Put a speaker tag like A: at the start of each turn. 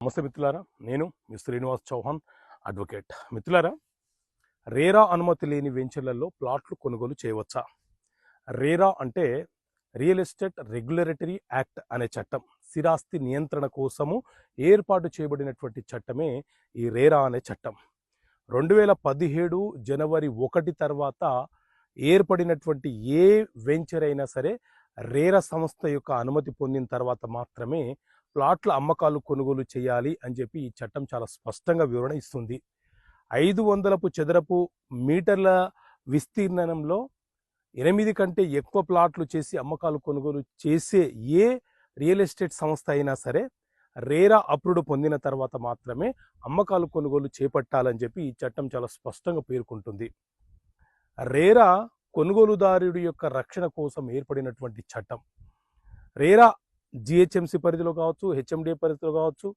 A: నమస్తే మిత్రులారా నేను మీ శ్రీనివాస్ చౌహాన్ అడ్వకేట్. మిత్రులారా రేరా అనుమతి లేని వెంచర్లలో ప్లాట్లు కొనుగోలు చేయవచ్చా? రేరా అంటే రియల్ ఎస్టేట్ రెగ్యులేటరీ యాక్ట్ అనే చట్టం. స్థిరాస్తి నియంత్రణ కోసము ఏర్పాటు చేయబడినటువంటి చట్టమే ఈ రేరా అనే చట్టం. రెండు వేల పదిహేడు జనవరి ఒకటి తర్వాత ఏర్పడినటువంటి ఏ వెంచర్ అయినా సరే రేరా సంస్థ యొక్క అనుమతి పొందిన తర్వాత మాత్రమే ప్లాట్ల అమ్మకాలు కొనుగోలు చేయాలి అని చెప్పి ఈ చట్టం చాలా స్పష్టంగా వివరణ ఇస్తుంది. ఐదు వందలపు చదరపు మీటర్ల విస్తీర్ణంలో ఎనిమిది కంటే ఎక్కువ ప్లాట్లు చేసి అమ్మకాలు కొనుగోలు చేసే ఏ రియల్ ఎస్టేట్ సంస్థ అయినా సరే రేరా అప్రూవ్డ్ పొందిన తర్వాత మాత్రమే అమ్మకాలు కొనుగోలు చేపట్టాలని చెప్పి ఈ చట్టం చాలా స్పష్టంగా పేర్కొంటుంది. రేరా కొనుగోలుదారుడి యొక్క రక్షణ కోసం ఏర్పడినటువంటి చట్టం. రేరా జిహెచ్ఎంసి పరిధిలో కావచ్చు హెచ్ఎండి పరిధిలో కావచ్చు